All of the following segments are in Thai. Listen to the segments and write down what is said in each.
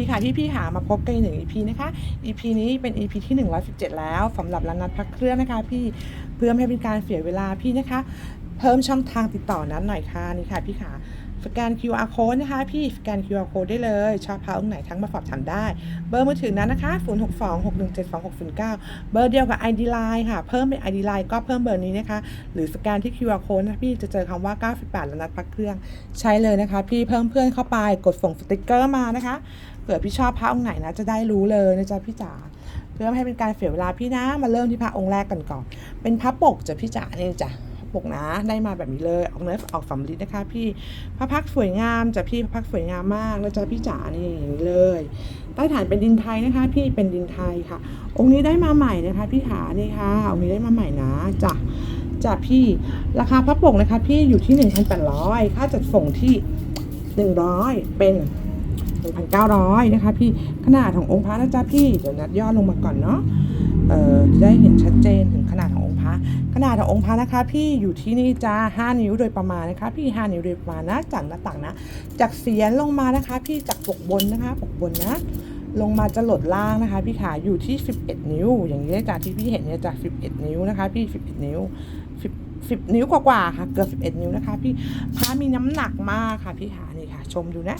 ดีค่ะที่พี่หามาพบกันอีกหนึ่ง EP นะคะ EP นี้เป็น EP ที่ 117 แล้วสำหรับร้านนัดพักเครื่องนะคะ พี่เพื่อไม่ให้เป็นการเสียเวลาพี่นะคะ เพิ่มช่องทางติดต่อนั้นหน่อยค่ะนี่ค่ะพี่ขาสแกน QR code นะคะ พี่สแกน QR code ได้เลยชอบพาองค์ไหนทั้งมาสอบถามได้ เบอร์มือถือนั้นนะคะ 0626172609 เบอร์เดียวกับ ID Line ค่ะ เพิ่มเป็น ID Line ก็เพิ่มเบอร์นี้นะคะ หรือสแกนที่ QR code นะพี่จะเจอคำว่า 98แล้วนัดพักเครื่อง ใช้เลยนะคะ พี่เพิ่มเพื่อนเข้าไปกดส่งสติกเกอร์มานะคะ เผื่อพี่ชอบพระองค์ไหนนะจะได้รู้เลยนะจ๊ะพี่จ๋าเพื่อไม่ให้เป็นการเสียเวลาพี่นะมาเริ่มที่พระองค์แรกกันก่อน เป็นพระปกจ้ะพี่จ๋านี่จ้ะปกนะได้มาแบบนี้เลยออกเนื้อออกสำลิดนะคะ พี่พระพักสวยงามจ้ะพี่พระพักสวยงามมากนะจ๊ะพี่จ๋านี่อย่างนี้เลยใต้ฐานเป็นดินไทยนะคะ พี่เป็นดินไทยค่ะ องค์นี้ได้มาใหม่นะคะ พี่ขานี่ค่ะองค์นี้ได้มาใหม่นะจ้ะจ้ะพี่ราคาพระปกนะคะ พี่อยู่ที่ 1,800 ค่าจัดส่งที่ 100 เป็น 1,900นะคะพี่ขนาดขององค์พระนะจ๊ะพี่เดี๋ยวนัดย่อลงมาก่อนเนาะเอ่อจะได้เห็นชัดเจนถึงขนาดขององค์พระขนาดขององค์พระนะคะ พี่อยู่ที่นี่จ้า5นิ้วโดยประมาณนะคะ พี่5นิ้วโดยประมาณนะจากหน้าต่างนะจากเสียนลงมานะคะ พี่จากปกบนนะคะปกบนนะลงมาจะหลดล่างนะคะ พี่ขาอยู่ที่ 11 นิ้ว อย่างนี้จากที่พี่เห็นเนี่ยจาก 11 นิ้วนะคะ พี่ 11 นิ้ว10 10นิ้วกว่าๆค่ะ เกือบ 11 นิ้วนะคะ พี่พระมีน้ำหนักมากค่ะ พี่ขานี่ค่ะ ชมดูนะ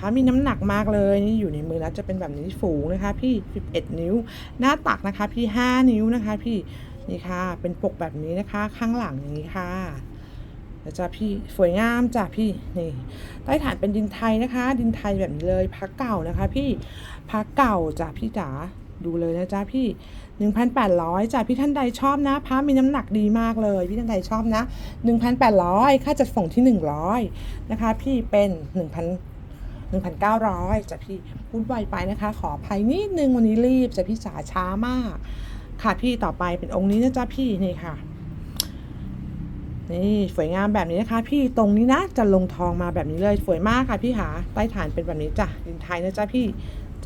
พระมีน้ำหนักมากเลยนี่อยู่ในมือนะจะเป็นแบบนี้ฝูงนะคะ พี่ 11 นิ้ว หน้าตักนะคะ พี่ 5 นิ้วนะคะ พี่นี่ค่ะ เป็นปกแบบนี้นะคะ ข้างหลังอย่างนี้ค่ะแล้วจ้ะพี่สวยงามจ้ะพี่นี่ใต้ฐานเป็นดินไทยนะคะ ดินไทยแบบนี้เลยพระเก่านะคะ พี่พระเก่าจ้ะพี่จ๋าดูเลยนะจ๊ะพี่ 1,800จ้ะพี่ท่านใดชอบนะพระมีน้ำหนักดีมากเลย พี่ท่านใดชอบนะ 1,800 ค่าจัดส่งที่ 100 นะคะ พี่เป็น1,000 1,900จ้ะพี่พูดไวไปนะคะ ขออภัยนิดนึงวันนี้รีบจะพี่จ๋าช้ามาก ค่ะพี่ต่อไปเป็นองค์นี้นะจ๊ะพี่นี่ค่ะนี่สวยงามแบบนี้นะคะ พี่ตรงนี้นะจะลงทองมาแบบนี้เลยสวยมากค่ะพี่หาใต้ฐานเป็นแบบนี้จ้ะดินไทยนะจ๊ะพี่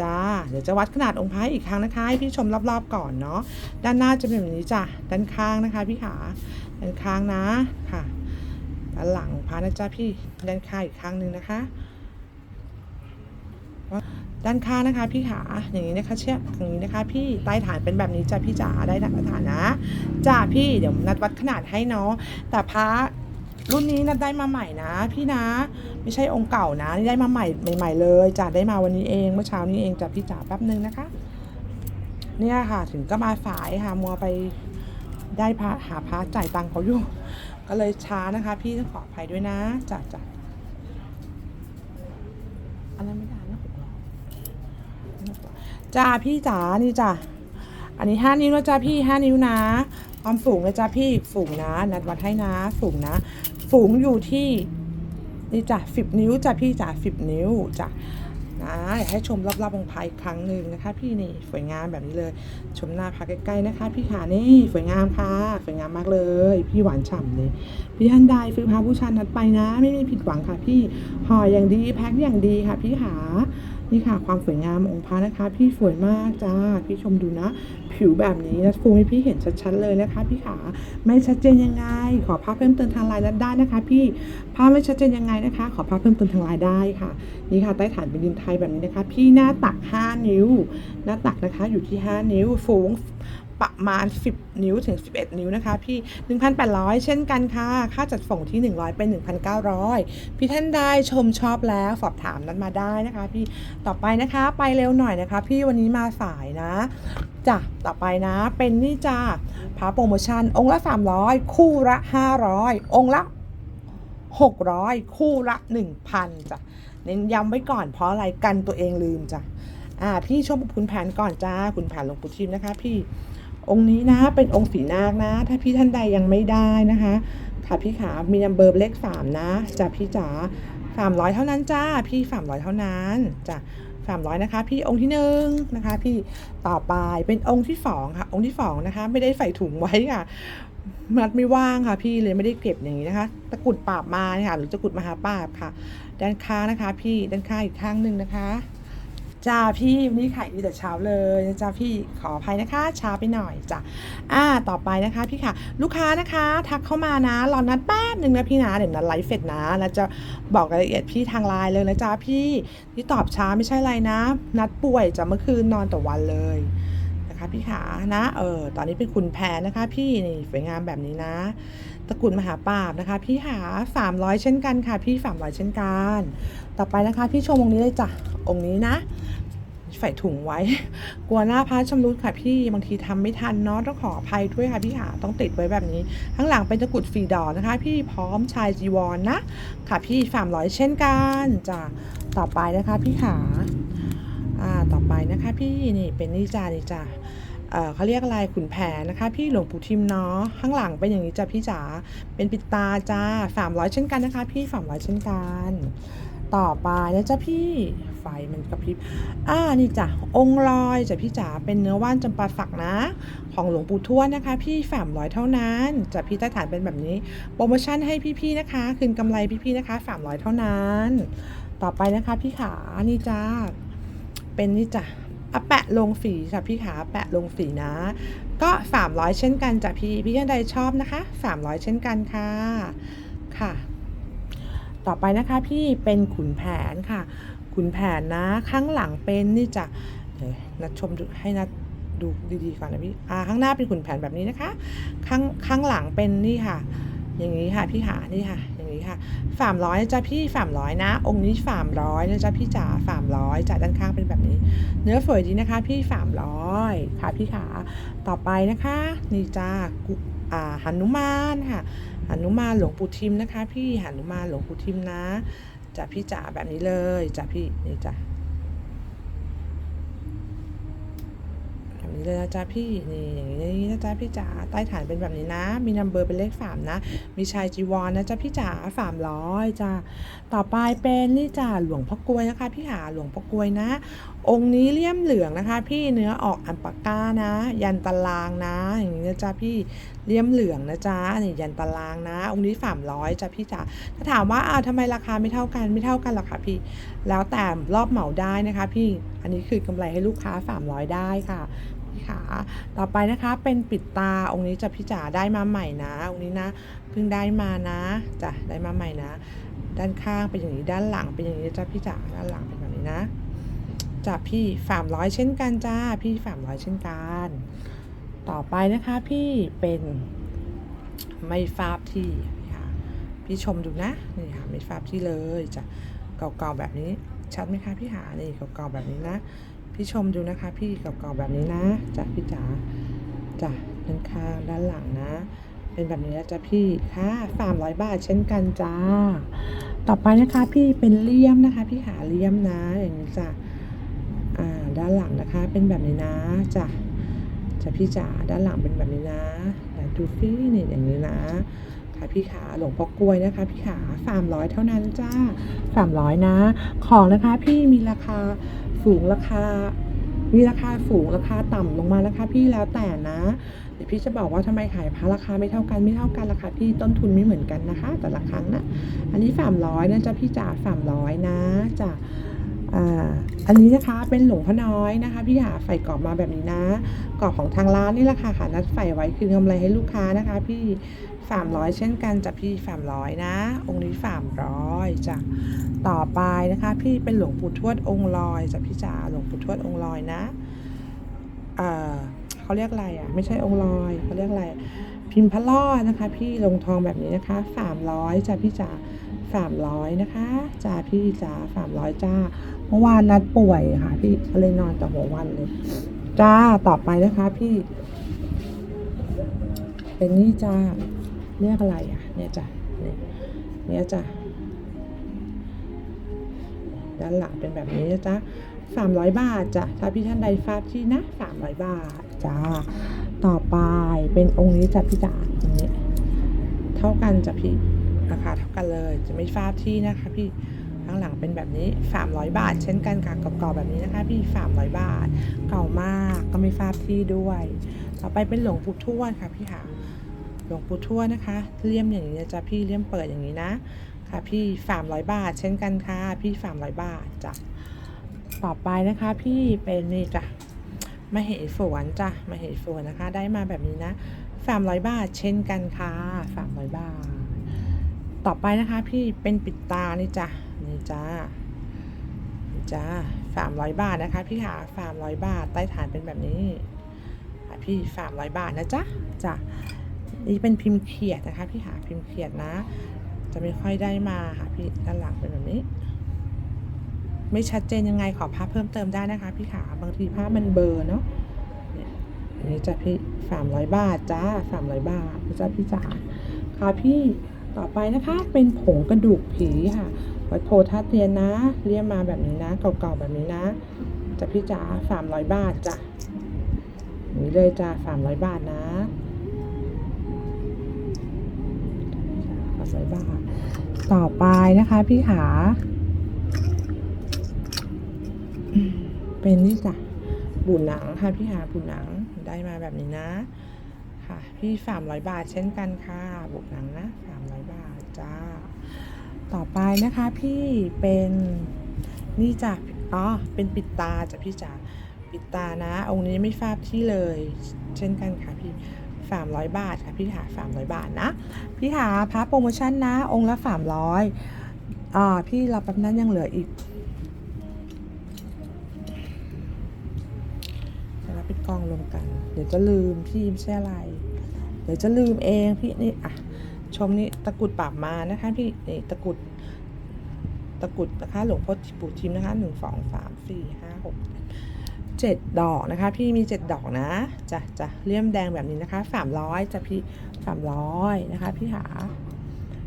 จ้าเดี๋ยวจะวัดขนาดองค์พระอีกครั้งนะคะให้พี่ชมรอบๆก่อนเนาะด้านหน้าจะเป็นแบบนี้จ้ะด้านข้างนะคะ พี่ขาด้านข้างนะค่ะด้านหลังพระนะจ๊ะพี่ด้านข้างอีกข้งหนึ่งนะคะ ด้านข้างนะคะพี่ขาอย่างนี้นะคะเชือกอย่างนี้นะคะ พี่ใต้ฐานเป็นแบบนี้จ้ะพี่จ๋าได้มาตรฐานนะจ้าพี่เดี๋ยวนัดวัดขนาดให้เนาะแต่พระรุ่นนี้นัดได้มาใหม่นะ พี่นะ ไม่ใช่องค์เก่านะนี่ได้มาใหม่ใหม่ ๆ เลยจ้ะได้มาวันนี้เองเมื่อเช้านี้เองจ้ะพี่จ๋าแป๊บนึงนะคะ เนี่ยค่ะถึงก็มาสายค่ะมัวไปได้พระหาพระจ่ายตังค์เขาอยู่ ก็เลยช้านะคะ พี่ต้องขออภัยด้วยนะจ้ะจ้ะอันนั้นไม่ได้ จ้าพี่จ๋านี่จ้ะอันนี้ห้านิ้วนะจ้าพี่ห้านิ้วนะ ความสูงนะจ้าพี่สูงนะ นัดวัดให้นะ สูงนะ สูงอยู่ที่นี่จ้ะสิบนิ้วจ้ะพี่จ๋าสิบนิ้วจ้ะนะอยากให้ชมรอบๆองค์พระอีกครั้งหนึ่งนะคะ พี่นี่สวยงามแบบนี้เลย ชมหน้าพระใกล้ๆนะคะ พี่ขานี่สวยงามค่ะสวยงามมากเลย พี่หวานฉ่ำเลยพี่ท่านใดซื้อพระผู้ชันนัดไปนะ ไม่มีผิดหวังค่ะ พี่ห่ออย่างดีแพ็คอย่างดีค่ะ พี่ขา นี่ค่ะความสวยงามองค์พระนะคะ พี่สวยมากจ้าพี่ชมดูนะ ผิวแบบนี้นะฟูให้พี่เห็นชัดๆเลยนะคะ พี่ขาไม่ชัดเจนยังไง ขอภาพเพิ่มเติมทางไลน์ได้นะคะ พี่ภาพไม่ชัดเจนยังไงนะคะ ขอภาพเพิ่มเติมทางไลน์ได้ค่ะ นี่ค่ะใต้ฐานเป็นดินไทยแบบนี้นะคะ พี่หน้าตัก 5 นิ้ว หน้าตักนะคะอยู่ที่ 5 นิ้วฟูง ประมาณ 10 นิ้วถึง 11 นิ้วนะคะ พี่ 1,800 เช่นกันค่ะ ค่าจัดส่งที่ 100 เป็น 1,900 พี่ท่านได้ชมชอบแล้วสอบถามนั้นมาได้นะคะ พี่ต่อไปนะคะไปเร็วหน่อยนะคะ พี่วันนี้มาสายนะจ้ะต่อไปนะเป็นนี่จ้าพาโปรโมชั่น องค์ละ 300 คู่ละ 500 องค์ละ 600 คู่ละ 1,000จ้ะเน้นย้ำไว้ก่อนเพราะอะไรกันตัวเองลืมจ้ะอ่าพี่ชมคุณแผนก่อนจ้า คุณแผนหลวงปู่ทิมนะคะพี่ องค์นี้นะเป็นองค์ฝีนาคนะ ถ้าพี่ท่านใดยังไม่ได้นะคะ ค่ะพี่ขามีนัมเบอร์เลขสามนะจ้ะพี่จ๋าสามร้อยเท่านั้นจ้าพี่สามร้อยเท่านั้นจ้ะสามร้อยนะคะ พี่องค์ที่หนึ่งนะคะ พี่ต่อไปเป็นองค์ที่สองค่ะ องค์ที่สองนะคะ ไม่ได้ใส่ถุงไว้ค่ะมัดไม่ว่างค่ะพี่เลยไม่ได้เก็บอย่างนี้นะคะ ตะกุดปราบมาค่ะหรือตะกุดมหาปราบค่ะ ด้านข้างนะคะ พี่ด้านข้างอีกข้างหนึ่งนะคะ จ้าพี่วันนี้ขายดีแต่เช้าเลยจ้าพี่ขออภัยนะคะช้าไปหน่อยจ้ะอ่าต่อไปนะคะพี่ค่ะ ลูกค้านะคะ ทักเข้ามานะรอนัดแป๊บหนึ่งนะพี่นะเดี๋ยวนัดไลฟ์เสร็จนะนะจะบอกรายละเอียดพี่ทางไลน์เลยนะจ้าพี่ที่ตอบช้าไม่ใช่อะไรนะ นัดป่วยจากเมื่อคืนนอนแต่วันเลยนะคะพี่ขานะเออตอนนี้เป็นคุณแพนนะคะ พี่นี่สวยงามแบบนี้นะตระกูลมหาปราบนะคะ พี่หา300เช่นกันค่ะ พี่300เช่นกัน ต่อไปนะคะ พี่ชมองค์นี้เลยจ้ะองค์นี้นะ ใส่ถุงไว้ กลัวหน้าพระชำรุดค่ะพี่บางทีทำไม่ทันเนาะต้องขออภัยด้วยค่ะพี่หาต้องติดไว้แบบนี้ ข้างหลังเป็นตะกุดฟีดอนะคะ พี่พร้อมชายจีวรนนะค่ะพี่สามร้อยเช่นกันจ้ะต่อไปนะคะพี่ขาอ่าต่อไปนะคะ พี่นี่เป็นนิจานิจาเออเขาเรียกอะไรขุนแผนนะคะ พี่หลวงปู่ทิมเนาะข้างหลังเป็นอย่างนี้จ้ะพี่จ๋าเป็นปิดตาจ้าสามร้อยเช่นกันนะคะ พี่สามร้อยเช่นกัน ต่อไปนะจ๊ะพี่ ไฟมันกระพริบ อ่า นี่จ้ะ องค์ลอยจ้ะพี่จ๋า เป็นเนื้อว่านจำปาสักนะ ของหลวงปู่ทวดนะคะ พี่สามร้อยเท่านั้นจ้ะพี่ใต้ฐานเป็นแบบนี้ โปรโมชั่นให้พี่ๆนะคะ คืนกำไรพี่ๆนะคะสามร้อยเท่านั้น ต่อไปนะคะพี่ขา นี่จ้า เป็นนี่จ้ะอะแปะลงฝีจ้ะพี่ขาแปะลงฝีนะ ก็ 300 เช่นกันจ้ะพี่ พี่ท่านใดชอบนะคะ 300 เช่นกันค่ะ ค่ะ ต่อไปนะคะพี่เป็นขุนแผนค่ะ ขุนแผนนะข้างหลังเป็นนี่จ้ะเดี๋ยวนัดชมดูให้นัดดูดีๆก่อนนะพี่อ่าข้างหน้าเป็นขุนแผนแบบนี้นะคะ ข้างข้างหลังเป็นนี่ค่ะ อย่างนี้ค่ะพี่หานี่ค่ะ อย่างนี้ค่ะสามร้อยจ๊ะพี่สามร้อยนะ องค์นี้สามร้อยนะจ๊ะพี่จ๋าสามร้อยจ้ะด้านข้างเป็นแบบนี้ เนื้อสวยดีนะคะ พี่สามร้อยค่ะพี่ขาต่อไปนะคะ นี่จ้ากุอ่าหนุมานค่ะหนุมานหลวงปู่ทิมนะคะ พี่หนุมานหลวงปู่ทิมนะ จ้ะพี่จ๋าแบบนี้เลยจ้ะพี่นี่จ้ะแบบ นี้เลยนะจ๊ะพี่นี่อย่างนี้นะจ๊ะพี่จ๋าใต้ฐานเป็นแบบนี้นะ มีนัมเบอร์เป็นเลขสามนะ มีชายจีวรนนะจ๊ะพี่จ๋าสามร้อยจ้ะต่อไปเป็นนี่จ้ะหลวงพ่อกลวยนะคะ พี่หาหลวงพ่อกลวยนะ องค์นี้เลี่ยมเหลืองนะคะ พี่เนื้อออกอันปากก้านะ ยันตารางนะ อย่างนี้นะจ๊ะพี่เลี่ยมเหลืองนะจ๊ะนี่ยันตารางนะ องค์นี้สามร้อยจ้ะพี่จ๋าถ้าถามว่าอ้าวทำไมราคาไม่เท่ากันไม่เท่ากันหรอกค่ะพี่ แล้วแต่รอบเหมาได้นะคะ พี่อันนี้คือกำไรให้ลูกค้า 300 ได้ค่ะ ขา ต่อไปนะคะเป็นปิดตาองค์นี้จะพี่จ๋าได้มาใหม่นะ องค์นี้นะเพิ่งได้มานะจ้ะได้มาใหม่นะ ด้านข้างเป็นอย่างนี้ด้านหลังเป็นอย่างนี้จ้ะพี่จ๋าด้านหลังเป็นแบบนี้นะจ้ะพี่สามร้อยเช่นกันจ้าพี่สามร้อยเช่นกัน ต่อไปนะคะพี่เป็นไม่ฟาบที่ค่ะพี่ชมดูนะนี่ค่ะไม่ฟาบที่เลยจ้ะเก่าๆแบบนี้ชัดไหมคะพี่หานี่เก่าๆแบบนี้นะ พี่ชมดูนะคะ พี่เก่าๆแบบนี้นะจ้ะพี่จ๋าจ้ะด้านข้างด้านหลังนะ เป็นแบบนี้นะจ๊ะพี่ค่ะสามร้อยบาทเช่นกันจ้า ต่อไปนะคะ พี่เป็นเลี่ยมนะคะ พี่หาเลี่ยมนะอย่างนี้จ้ะอ่าด้านหลังนะคะ เป็นแบบนี้นะจ้ะจ้ะพี่จ๋าด้านหลังเป็นแบบนี้นะดูฟินี่อย่างนี้นะค่ะพี่ขาหลวงพ่อกลวยนะคะ พี่ขาสามร้อยเท่านั้นจ้าสามร้อยนะ ของนะคะพี่มีราคา สูงราคา มีราคาสูงราคาต่ำลงมานะคะพี่แล้วแต่นะ เดี๋ยวพี่จะบอกว่าทำไมขายพระราคาไม่เท่ากันไม่เท่ากันราคาพี่ต้นทุนไม่เหมือนกันนะคะ แต่ละครั้งนะอันนี้สามร้อยนะจ๊ะพี่จ๋าสามร้อยนะจ้ะอ่าอันนี้นะคะเป็นหลวงพ่อน้อยนะคะ พี่หาใส่กรอบมาแบบนี้นะกรอบของทางร้านนี่แหละค่ะค่ะนัดใส่ไว้คือกำไรให้ลูกค้านะคะ พี่ สามร้อยเช่นกันจ้ะพี่สามร้อยนะ องค์นี้สามร้อยจ้ะต่อไปนะคะ พี่เป็นหลวงปู่ทวดองค์ลอยจ้ะพี่จ๋าหลวงปู่ทวดองค์ลอยนะเออเขาเรียกอะไรอะ ไม่ใช่องค์ลอยเขาเรียกอะไรพิมพ์พระล่อนะคะ พี่ลงทองแบบนี้นะคะสามร้อยจ้ะพี่จ๋าสามร้อยนะคะจ้าพี่จ๋าสามร้อยจ้าเมื่อวานนัดป่วยค่ะ พี่ก็เลยนอนแต่หัววันเลยจ้าต่อไปนะคะพี่ เป็นนี่จ้า เรียกอะไรอะ เนี่ยจ้ะเนี่ยเนี่ยจ้ะด้านหลังเป็นแบบนี้นะจ๊ะสามร้อยบาทจ้ะถ้าพี่ท่านใดฟาดที่นะสามร้อยบาทจ้าต่อไปเป็นองค์นี้จ้ะพี่จ๋าตรงนี้เท่ากันจ้ะพี่ราคาเท่ากันเลย จะไม่ฟาดที่นะคะพี่ข้างหลังเป็นแบบนี้ 300 บาท เช่นกันค่ะกรอบๆแบบนี้นะคะ พี่ 300 บาท เก่ามากก็ไม่ฟาดที่ด้วย ต่อไปเป็นหลวงปู่ทวดค่ะพี่ค่ะ หลวงปู่ทวดนะคะเลี่ยมอย่างนี้นะจ๊ะพี่เลี่ยมเปิดอย่างนี้นะ ค่ะพี่300บาท เช่นกันค่ะพี่300บาทจ้ะต่อไปนะคะพี่เป็นนี่จ้ะมาเหสวนจ้ะมาเหสวนนะคะ ได้มาแบบนี้นะสามร้อยบาท เช่นกันค่ะสามร้อยบาท ต่อไปนะคะพี่เป็นปิดตานี่จ้ะนี่จ้านี่จ้าสามร้อยบาทนะคะ พี่ขาสามร้อยบาทใต้ฐานเป็นแบบนี้ค่ะพี่สามร้อยบาทนะจ๊ะจ้ะ นี่เป็นพิมพ์เขียดนะคะพี่หาพิมพ์เขียดนะ จะไม่ค่อยได้มาค่ะพี่ด้านหลังเป็นแบบนี้ ไม่ชัดเจนยังไงขอภาพเพิ่มเติมได้นะคะ พี่ขาบางทีภาพมันเบลอร์เนาะนี่ยอันนี้จะพี่สามร้อยบาทจ้าสามร้อยบาทนะจ้าพี่จ๋าค่ะพี่ต่อไปนะคะเป็นผงกระดูกผีค่ะวัดโพธาเทียนนะ เรียกมาแบบนี้นะ เก่าๆแบบนี้นะจะพี่จ๋าสามร้อยบาทจ้ะอย่านี้เลยจ้าสามร้อยบาทนะ สามร้อยบาทต่อไปนะคะพี่ขา เป็นนี่จ้ะบุญหนังค่ะพี่หาบุญหนังได้มาแบบนี้นะ ค่ะ พี่สามร้อยบาทเช่นกันค่ะ บุญหนังนะสามร้อยบาทจ้า ต่อไปนะคะพี่เป็นนี่จ้ะอ๋อเป็นปิดตาจ้ะพี่จ๋าปิดตานะ องค์นี้ไม่ทราบที่เลย เช่นกันค่ะพี่ สามร้อยบาทค่ะพี่หาสามร้อยบาทนะ พี่หาพระโปรโมชั่นนะ องค์ละสามร้อยอ่าพี่รับแป๊บนั้นยังเหลืออีกแล้วปิดกองรวมกัน เดี๋ยวจะลืมพี่ไม่ใช่อะไร เดี๋ยวจะลืมเองพี่นี่อะชมนี่ตะกุดปราบมานะคะพี่นี่ตะกุดตะกุดนะคะหลวงพ่อปู่ทิมนะคะหนึ่งสองสามสี่ห้าหก เจ็ดดอกนะคะ พี่มีเจ็ดดอกนะจะจะเลี่ยมแดงแบบนี้นะคะสามร้อยจะพี่สามร้อยนะคะ พี่หา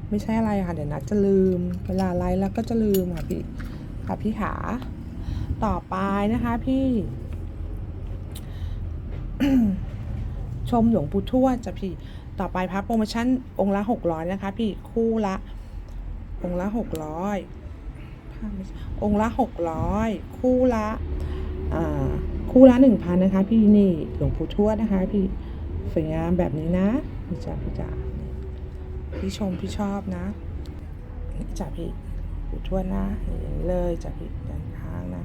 ไม่ใช่อะไรค่ะ เดี๋ยวนัดจะลืม เวลาไลฟ์แล้วก็จะลืมค่ะพี่ ค่ะพี่หา ต่อไปนะคะพี่ ชมหลวงปู่ทวดจ้ะพี่ ต่อไปพับโปรโมชั่นองค์ละหกร้อยนะคะ พี่ คู่ละ องค์ละหกร้อยองค์ละหกร้อยคู่ละ คู่ละหนึ่งพันนะคะ พี่นี่หลวงปู่ทวดนะคะ พี่สวยงามแบบนี้นะพี่จ๋าพี่จ๋าพี่ชมพี่ชอบนะนี่จ้ะพี่ปู่ทวดนะอย่างนี้เลยจ้ะพี่ด้านข้างนะ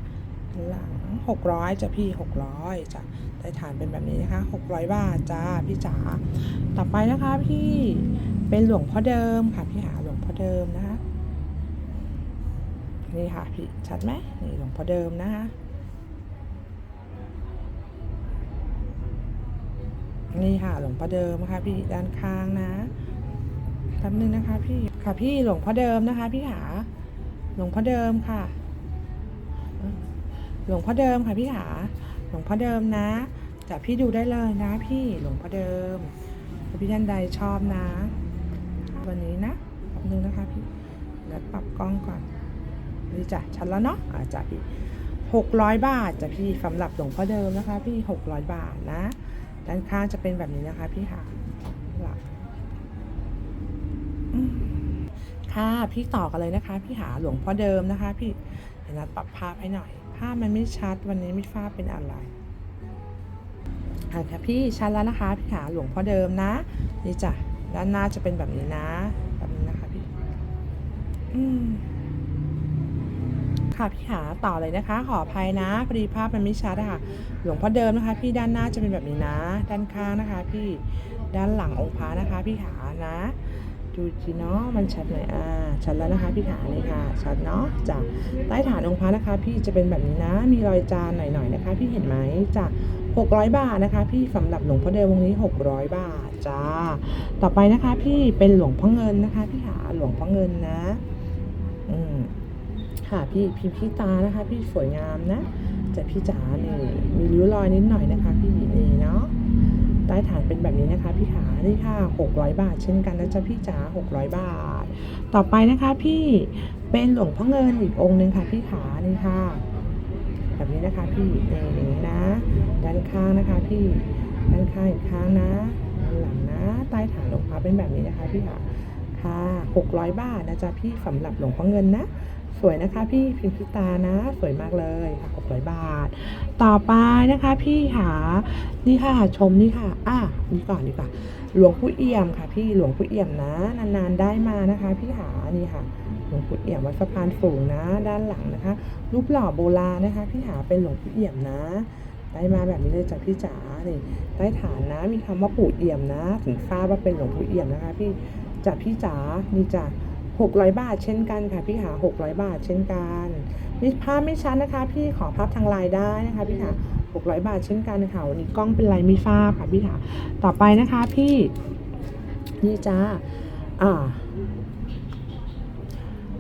หลังหกร้อยจ้ะพี่หกร้อยจ้ะได้ฐานเป็นแบบนี้นะคะ600บาทจ้าพี่จ๋าต่อไปนะคะพี่เป็นหลวงพ่อเดิมค่ะพี่หาหลวงพ่อเดิมนะคะนี่ค่ะพี่ชัดไหมนี่หลวงพ่อเดิมนะคะ นี่ค่ะหลวงพ่อเดิมนะคะพี่ด้านข้างนะแป๊บนึงนะคะพี่ค่ะพี่หลวงพ่อเดิมนะคะ พี่หาหลวงพ่อเดิมค่ะ หลวงพ่อเดิมค่ะพี่หาหลวงพ่อเดิมนะจะพี่ดูได้เลยนะ พี่หลวงพ่อเดิมถ้าพี่ท่านใดชอบนะ วันนี้นะแป๊บนึงนะคะพี่แล้วปรับกล้องก่อนนี่จ้ะชัดแล้วเนาะอาจ้ะพี่หกร้อยบาทจ้ะพี่สำหรับหลวงพ่อเดิมนะคะ พี่หกร้อยบาทนะ ด้านข้างจะเป็นแบบนี้นะคะพี่ค่ะหลักค่ะพี่ต่อกันเลยนะคะ พี่หาหลวงพ่อเดิมนะคะ พี่เดี๋ยวนัดปรับภาพให้หน่อย ภาพมันไม่ชัดวันนี้ไม่ทราเป็นอะไรอะค่ะพี่ชัดแล้วนะคะ พี่ขาหลวงพ่อเดิมนะนี่จ้ะด้านหน้าจะเป็นแบบนี้นะแบบนี้นะคะพี่ อืม ค่ะพี่ขาต่อเลยนะคะ ขออภัยนะพอดีภาพมันไม่ชัดค่ะ หลวงพ่อเดิมนะคะ พี่ด้านหน้าจะเป็นแบบนี้นะ ด้านข้างนะคะ พี่ด้านหลังองค์พระนะคะ พี่ขานะดูจีเนาะมันชัดหน่อยอ่าชัดแล้วนะคะพี่ขานี่ค่ะ ชัดเนาะจ้ะใต้ฐานองค์พระนะคะ พี่จะเป็นแบบนี้นะ มีรอยจานหน่อยๆนะคะ พี่เห็นไหมจ้ะ600 บาทนะคะ พี่สำหรับหลวงพ่อเดิมวงนี้ 600 บาทจ้าต่อไปนะคะ พี่เป็นหลวงพ่อเงินนะคะ พี่หาหลวงพ่อเงินนะ ค่ะพี่พิมพี่ตานะคะ พี่สวยงามนะจะพี่จ๋านี่มีริ้วรอยนิดหน่อยนะคะ พี่นี่เนาะใต้ฐานเป็นแบบนี้นะคะ พี่ขานี่ค่ะ 600 บาท เช่นกันนะจ๊ะพี่จ๋า600 บาท ต่อไปนะคะ พี่เป็นหลวงพ่อเงินอีกองค์หนึ่งค่ะ พี่ขานี่ค่ะ แบบนี้นะคะ พี่นี่อนี้นะ ด้านข้างนะคะ พี่ด้านข้างอีกข้างนะด้านหลังนะ ใต้ฐานหลวงพ่อเป็นแบบนี้นะคะ พี่ค่ะค่ะ600 บาทนะจ๊ะพี่สำหรับหลวงพ่อเงินนะ สวยนะคะพี่พิมพิตานะ สวยมากเลยค่ะ600บาท ต่อไปนะคะ พี่ค่ะนี่ค่ะชมนี่ค่ะ อะนี่ก่อนดีกว่าหลวงผู้เอี่ยมค่ะ พี่หลวงผู้เอี่ยมนะ นานๆได้มานะคะ พี่หานี่ค่ะหลวงปู่เอี่ยมวัดสะพานสูงนะ ด้านหลังนะคะ รูปหล่อโบราณนะคะ พี่หาเป็นหลวงปู่เอี่ยมนะได้มาแบบนี้เลยจากพี่จ๋านี่ใต้ฐานนะมีคำว่าปู่เอี่ยมนะ ถึงทราบว่าเป็นหลวงปู่เอี่ยมนะคะ พี่จากพี่จ๋านี่จ้ะ หกร้อยบาทเช่นกันค่ะพี่หาหกร้อยบาทเช่นกันนี่ภาพไม่ชัดนะคะ พี่ขอภาพทางไลน์ได้นะคะพี่หาหกร้อยบาทเช่นกันค่ะวันนี้กล้องเป็นไรไม่ทราบค่ะพี่หาต่อไปนะคะพี่นี่จ้าอ่า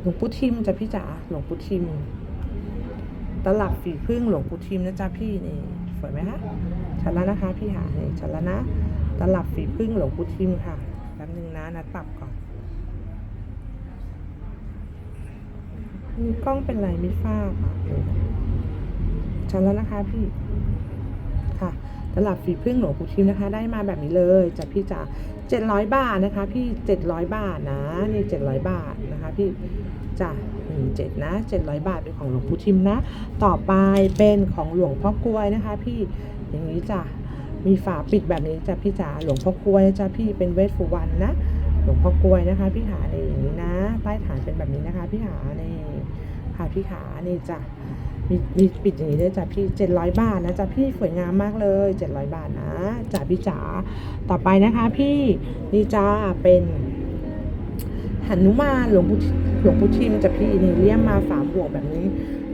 หลวงปู่ทิมจ้ะพี่จ๋าหลวงปู่ทิมตลับฝีพึ่งหลวงปู่ทิมนะจ๊ะพี่นี่สวยไหมคะชัดแล้วนะคะ พี่หานี่ชัดแล้วนะตลับฝีพึ่งหลวงปู่ทิมค่ะแป๊บนึงนะนัดปรับก่อน นี่กล้องเป็นไรไม่ทราบอะชัดแล้วนะคะพี่ค่ะตลับฝีพึ่งหลวงปู่ทิมนะคะ ได้มาแบบนี้เลยจากพี่จ๋าเจ็ดร้อยบาทนะคะ พี่เจ็ดร้อยบาทนะนี่เจ็ดร้อยบาทนะคะ พี่จ้ะหนึ่งเจ็ดนะเจ็ดร้อยบาทเป็นของหลวงปู่ทิมนะ ต่อไปเป็นของหลวงพ่อกล้วยนะคะ พี่อย่างนี้จ้ะมีฝาปิดแบบนี้จ้ะพี่จ๋าหลวงพ่อกล้วยจ้ะพี่เป็นเวทฟุวันนะ หลวงพ่อกล้วยนะคะ พี่ขาในอย่างนี้นะใต้ฐานเป็นแบบนี้นะคะ พี่ขาใน ค่ะพี่ขานี่จ้ะมีมีปิดอย่างนี้ด้วยจ้ะพี่เจ็ดร้อยบาทนะจ้ะพี่สวยงามมากเลยเจ็ดร้อยบาทนะจ้ะพี่จ๋าต่อไปนะคะพี่นี่จ้าเป็นหนุมานหลวงปู่หลวงปู่ทิมจ้ะพี่นี่เลี่ยมมาสามบวกแบบนี้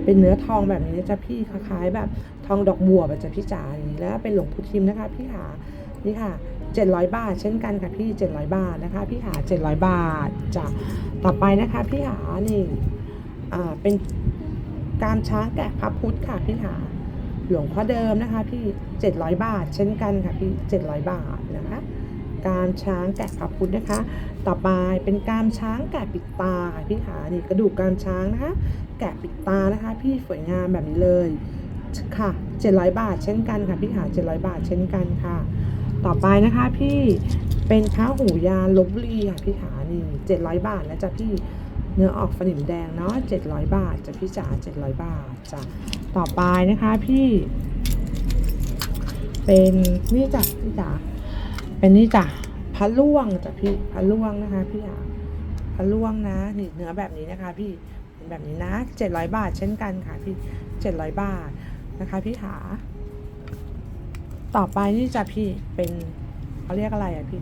เป็นเนื้อทองแบบนี้นะจ้ะพี่คล้ายๆแบบทองดอกบัวแบบจ้ะพี่จ๋าอย่างนี้แล้วเป็นหลวงปู่ทิมนะคะ พี่ขานี่ค่ะ700 บาท เช่นกันค่ะพี่ 700 บาทนะคะ พี่หา700 บาทจ้ะต่อไปนะคะ พี่หานี่ อ่าเป็นการช้างแกะพระพุทธค่ะพี่หาหลวงพ่อเดิมนะคะพี่700บาท เช่นกันค่ะพี่700บาทนะคะการช้างแกะพระพุทธนะคะ ต่อไปเป็นการช้างแกะปิดตาค่ะพี่หานี่กระดูกการช้างนะคะ แกะปิดตานะคะ พี่สวยงามแบบนี้เลยค่ะ700บาท เช่นกันค่ะพี่หา700บาทเช่นกันค่ะ ต่อไปนะคะพี่เป็นพระหูยานลบบุรีค่ะพี่ขานี่เจ็ดร้อยบาทนะจ๊ะพี่ เนื้อออกฝนิมแดงเนาะเจ็ดร้อยบาทจ้ะพี่จ๋าเจ็ดร้อยบาทจ้ะต่อไปนะคะพี่ เป็นนี่จ้ะพี่จ๋าเป็นนี่จ้ะพระล่วงจ้ะพี่พระล่วงนะคะพี่จ๋าพระล่วงนะนี่เนื้อแบบนี้นะคะ พี่เป็นแบบนี้นะเจ็ดร้อยบาทเช่นกันค่ะพี่เจ็ดร้อยบาทนะคะพี่ขาต่อไปนี่จะพี่เป็นเขาเรียกอะไรอะพี่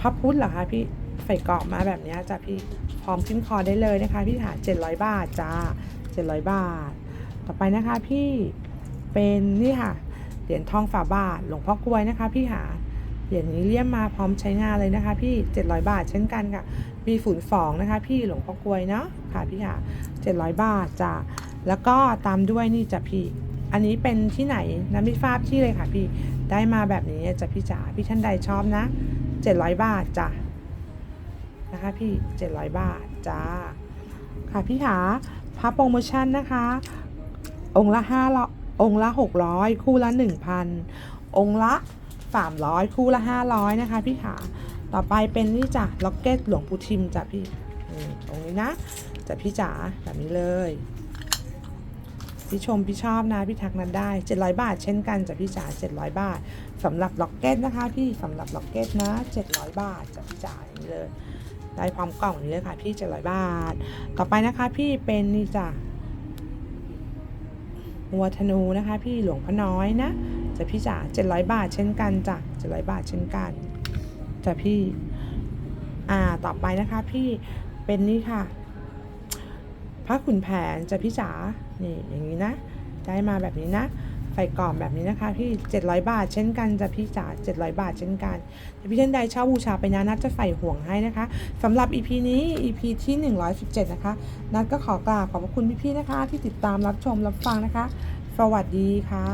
พับพุทธเหรอคะพี่ ใส่กรอบมาแบบนี้จ้ะพี่พร้อมขึ้นคอได้เลยนะคะ พี่หา700 บาทจ้า700 บาท ต่อไปนะคะพี่เป็นนี่ค่ะเหรียญทองฝาบาทหลวงพ่อกลวยนะคะ พี่หาเหรียญนี้เลี่ยมมาพร้อมใช้งานเลยนะคะ พี่ 700 บาทเช่นกันค่ะปีฝุ่นฟองนะคะ พี่หลวงพ่อกลวยเนาะค่ะพี่หา700 บาทจ้าแล้วก็ตามด้วยนี่จ้ะพี่ อันนี้เป็นที่ไหนน้ำพิฟ้าที่เลยค่ะ พี่ได้มาแบบนี้จะพี่จ๋าพี่ท่านใดชอบนะ 700 บาทจ้ะ นะคะพี่ 700 บาท จ้า ค่ะพี่ขาพระโปรโมชั่นนะคะ องค์ละ5ละองค์ละ 600 คู่ละ 1,000 องค์ละ 300 คู่ละ 500 นะคะพี่ขาต่อไปเป็นนี่จ้ะล็อกเก็ตหลวงปู่ทิมจ้ะพี่นี่ตรงนี้นะจ้ะพี่จ๋าแบบนี้เลยพี่ชมพี่ชอบนะพี่ทักนั้นได้ 700 บาท เช่นกันจ้ะพี่จ๋า700 บาทสำหรับล็อกเก็ตนะคะ พี่สำหรับล็อกเก็ตนะ 700 บาทจ้ะพี่จ๋าอย่างนี้เลย ได้พร้อมกล่องนี้เลยค่ะพี่700บาท ต่อไปนะคะพี่เป็นนี่จ้ะหัวธนูนะคะ พี่หลวงพ่อน้อยนะจะพี่จ๋า700บาทเช่นกันจ้ะ700บาทเช่นกันจ้ะพี่อ่าต่อไปนะคะพี่เป็นนี่ค่ะพระขุนแผนจะพี่จ๋านี่อย่างนี้นะ ได้มาแบบนี้นะ ส่กล่องแบบนี้นะคะพี่ 700 บาท เช่นกันจะพี่จ๋า700 บาทเช่นกันแต่พี่ท่านใดชอบบูชาไปนะนัดจะใส่ห่วงให้นะคะสำหรับ EP นี้ EP ที่ 117 นะคะ นัดก็ขอกราบขอบพระคุณพี่ๆนะคะ ที่ติดตามรับชมรับฟังนะคะ สวัสดีค่ะ